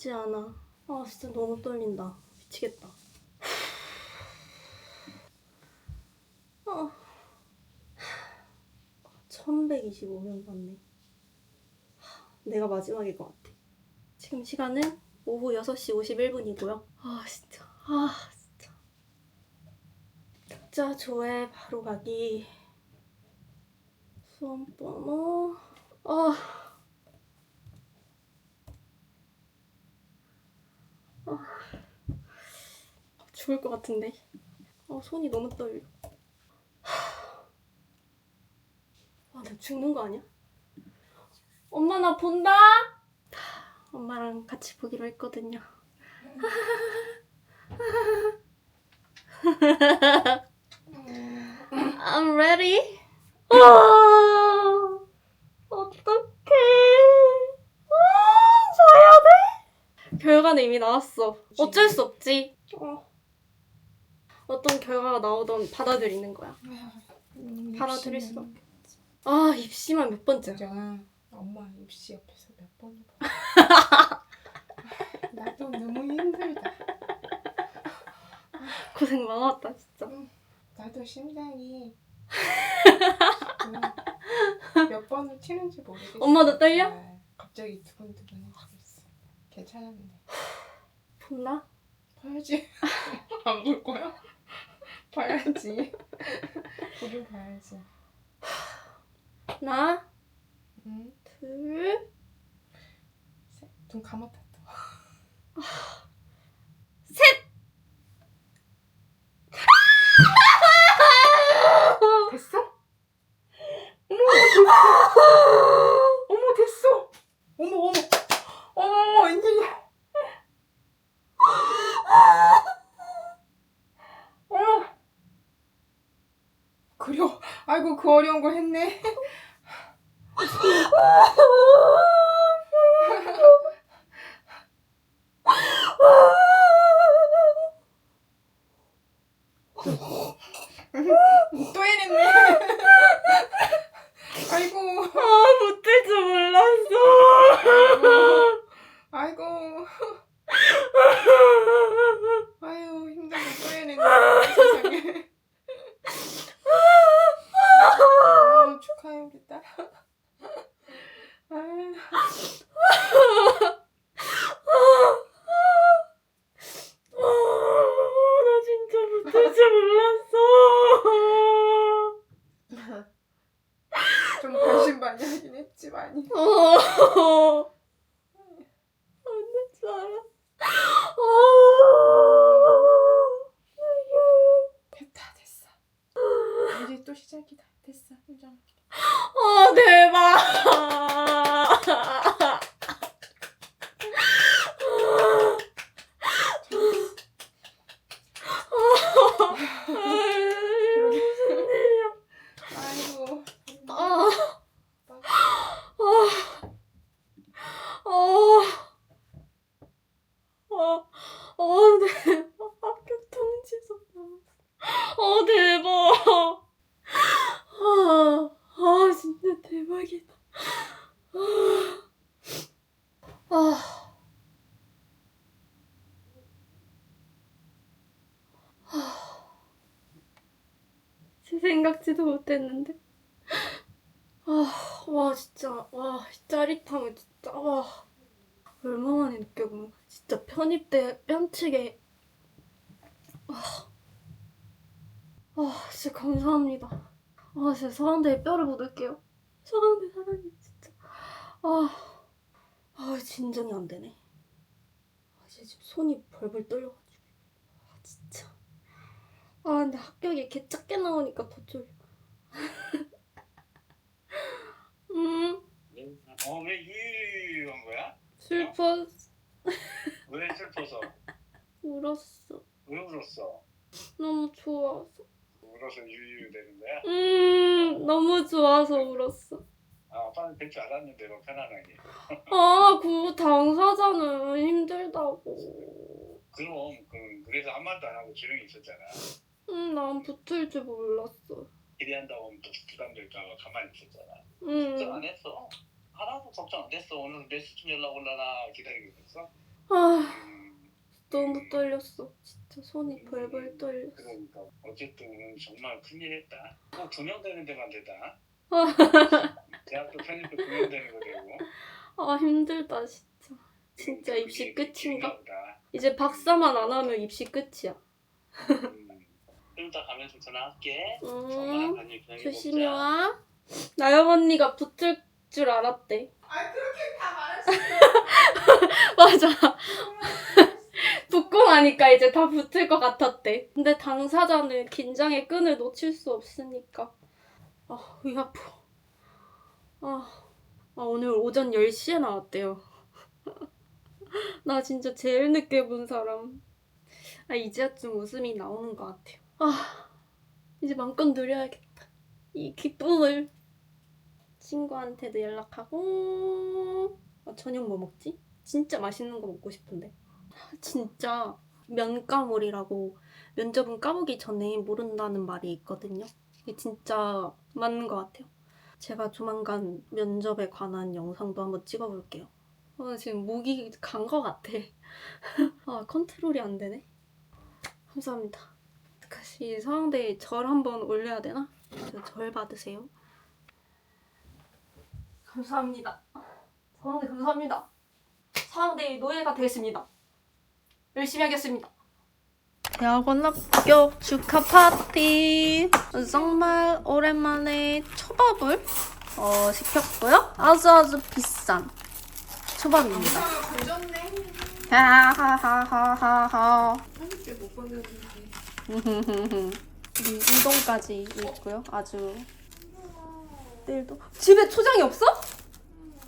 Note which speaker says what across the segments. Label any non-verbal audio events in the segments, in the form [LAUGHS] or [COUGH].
Speaker 1: 쉽지 않아. 아 진짜 너무 떨린다. 미치겠다. 아. 1125명 봤네. 내가 마지막일 것 같아. 지금 시간은 오후 6시 51분이고요. 아 진짜. 아 진짜. 자 조회 바로 가기. 수험 번호. 아. 죽을 것 같은데. 어, 손이 너무 떨려. 아, 나 죽는 거 아니야? 엄마 나 본다. 엄마랑 같이 보기로 했거든요. [LAUGHS] I'm ready. 아, 어떡해. 아, 자야 돼? 결과는 이미 나왔어. 어쩔 수 없지. 어. 어떤 결과가 나오던 받아들이는 거야. 받아들일 수 없게. 아, 입시만 몇 번째야.
Speaker 2: 있잖아. 엄마 입시 옆에서 몇 번을 봐. [LAUGHS] 나도 너무 힘들다.
Speaker 1: 고생 많았다, 진짜.
Speaker 2: 나도 심장이 [LAUGHS] 몇 번을 튀는지 모르겠어.
Speaker 1: 엄마도 떨려?
Speaker 2: 네, 갑자기 두근두근해졌어. 괜찮았는데.
Speaker 1: 본다?
Speaker 2: 봐야지. [LAUGHS] 안 볼 거야? 봐야지. [LAUGHS] 보긴 봐야지.
Speaker 1: 하나,
Speaker 2: 응?
Speaker 1: 둘,
Speaker 2: 셋. 눈 감았다 또. 됐어? 어머 됐어. 어머 어머 어머 웬일이야. 어머. 그려. 아이고 그 어려운 거 했네. 또 해냈네. 아이고.
Speaker 1: 아, 못할 줄몰랐어.
Speaker 2: 아이고. 아유 힘들게 또 해냈네. 세상에. 아, 축하 [LAUGHS] 해 우리 딸. 아유.
Speaker 1: 아, 나 진짜 못할 줄 몰랐어.
Speaker 2: 좀 반신반의하긴 했지 많이.
Speaker 1: 어. 안될 줄 알았어.
Speaker 2: 됐다 됐어. 이제 또 시작이다. 됐어 힘장.
Speaker 1: 아, 대박. 무슨 일이야.
Speaker 2: 아이고.
Speaker 1: 아, 어, 어, 어, 대박. 합격 통지서 나왔어. 어, 대박. 아, 아, 진짜 대박이다. 아, 아, 제 생각지도 못했는데. 아, 와, 진짜, 와, 짜릿함을 진짜, 와. 얼마 만에 느껴본 거야. 진짜 편입대 뺨치게. 아, 아, 진짜 감사합니다. 아, 진짜 서강대에 뼈를 묻을게요. 서강대 사랑해, 진짜. 아, 아, 진정이 안 되네. 아, 이제 지금 손이 벌벌 떨려가지고. 아, 근데 합격이 개 작게 나오니까 더 쫄려. [LAUGHS] 음,
Speaker 3: 어, 왜 유유유유한 거야?
Speaker 1: 슬퍼, [LAUGHS]
Speaker 3: 왜 슬퍼서?
Speaker 1: 울었어.
Speaker 3: 왜 울었어?
Speaker 1: 너무 좋아서.
Speaker 3: 울어서 유유유 되는 거야?
Speaker 1: 음, 너무 좋아서 울었어.
Speaker 3: 아, 아빠는 될 줄 알았는데, 뭐, 편안하게.
Speaker 1: 아, 그거 당사자는 힘들다고.
Speaker 3: 그럼, 그, 그래서 말도 안 하고 조용히 있었잖아.
Speaker 1: 음, 난 붙을 줄 몰랐어.
Speaker 3: 기대한다고 하면 또 부담될까봐 가만히 있었잖아. 걱정
Speaker 1: 음,
Speaker 3: 안 했어. 하나도 걱정 안 됐어. 오늘 몇 시쯤 연락 올라나 기다리고 있었어.
Speaker 1: 아 너무 떨렸어. 진짜 손이 벌벌 떨렸어.
Speaker 3: 그러니까 어쨌든 정말 큰일했다. 꼭 두명 되는 데만 되다. [LAUGHS] 대학교 편입도 두명 되는 거 되고.
Speaker 1: 아 힘들다 진짜. 진짜 입시 끝인가?
Speaker 3: 보다.
Speaker 1: 이제 박사만 안 하면 입시 끝이야.
Speaker 3: 음. 좀 가면서 전화할게. 엄마랑
Speaker 1: 응.
Speaker 3: 간일 기다려
Speaker 1: 조심히 와. 나영 언니가 붙을 줄 알았대.
Speaker 2: 아 그렇게 다 말했어. [LAUGHS]
Speaker 1: 맞아. 붙고 나니까 [LAUGHS] 이제 다 붙을 것 같았대. 근데 당사자는 긴장의 끈을 놓칠 수 없으니까. 아, 위 아파. 아, 아, 오늘 오전 10시에 나왔대요. [LAUGHS] 나 진짜 제일 늦게 본 사람. 아, 이제야좀 웃음이 나오는 것 같아요. 아, 이제 마음껏 누려야겠다. 이 기쁨을. 친구한테도 연락하고. 아, 저녁 뭐 먹지? 진짜 맛있는 거 먹고 싶은데. 진짜 면가물이라고 면접은 까보기 전에 모른다는 말이 있거든요. 이게 진짜 맞는 것 같아요. 제가 조만간 면접에 관한 영상도 한번 찍어볼게요. 아, 지금 목이 간 것 같아. [LAUGHS] 아, 컨트롤이 안 되네. 감사합니다. 다시 서강대에 절 한번 올려야 되나? 저 절 받으세요. 감사합니다. 서강대 감사합니다. 서강대의 노예가 되겠습니다. 열심히 하겠습니다. 대학원 합격 축하 파티. 정말 오랜만에 초밥을 어, 시켰고요. 아주 아주 비싼 초밥입니다.
Speaker 2: 아.
Speaker 1: 하하하하하하.
Speaker 2: 못 건졌는 데.
Speaker 1: 우리 우동까지 있고요. 아주 내일도 집에 초장이 없어?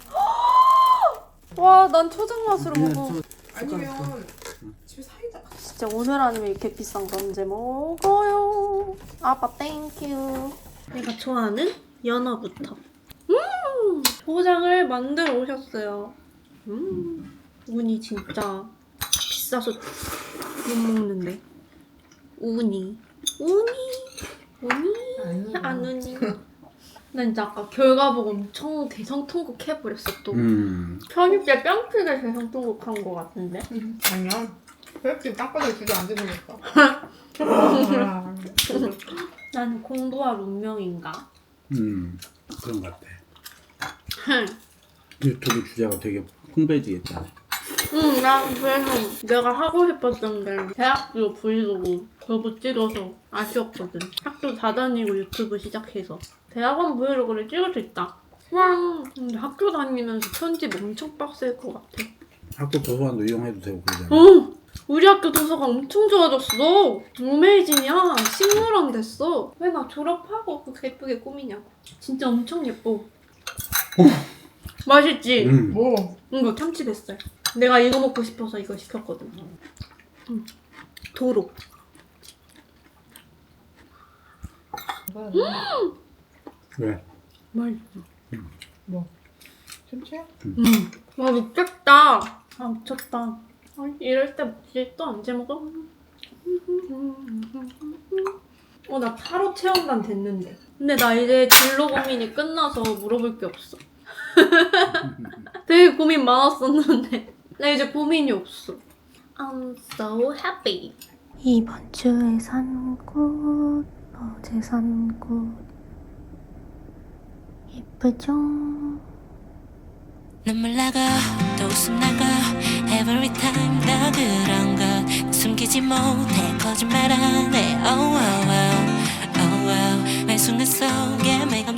Speaker 1: [GASPS] 와, 난 초장 맛으로 먹어.
Speaker 2: 아니면 집에 사이다.
Speaker 1: 진짜 오늘 아니면 이렇게 비싼 거 언제 먹어요? 아빠 땡큐. 내가 좋아하는 연어부터. 음, 초장을 만들어 오셨어요. 음, 우니 진짜 비싸서 못 먹는데. 우니, 우니, 우니, 안 우니. 난 진짜 아까 결과 보고 엄청 대성통곡 해버렸어 또.
Speaker 4: 음.
Speaker 1: 편입 때 뺨크게 대성통곡 한 거 같은데.
Speaker 2: 아니야. 그렇게 땅바닥에 되는 거다.
Speaker 1: 난 공부할 운명인가?
Speaker 4: 음. 그런 것 같아. 유튜브 주제가 되게 풍부해지겠다.
Speaker 1: 응, 나 그래서 내가 하고 싶었던 게 대학교 브이로그 그거 찍어서 아쉬웠거든. 학교 다 다니고 유튜브 시작해서 대학원 브이로그를 찍을 수 있다. 와, 근데 학교 다니면서 편집 엄청 빡셀 것 같아.
Speaker 4: 학교 도서관도 이용해도 되고 그러잖아.
Speaker 1: 어, 우리 학교 도서관 엄청 좋아졌어. 어메이징이야. 식물원 됐어. 왜 나 졸업하고 그렇게 예쁘게 꾸미냐고. 진짜 엄청 예뻐. 맛있지?
Speaker 4: 음.
Speaker 2: 뭐?
Speaker 1: 이거 참치 뱃살. 내가 이거 먹고 싶어서 이거 시켰거든. 음. 도로.
Speaker 4: 왜?
Speaker 1: 맛있어.
Speaker 2: 참치야?
Speaker 1: 음. 와 미쳤다. 아 미쳤다. 아, 이럴 때 먹지 또 언제 먹어? 어나 타로 체험단 됐는데. 근데 나 이제 진로 고민이 끝나서 물어볼 게 없어. [LAUGHS] 되게 고민 많았었는데 나 이제 고민이 없어. I'm so happy. 이번 주에 산 곳, 어제 산 곳, 예쁘죠?
Speaker 5: 눈물 나고 또 웃음 나고 Every time 너 그런 것 숨기지 못해. 거짓말하네 Oh oh oh. Oh oh. 매 순간 속에 매감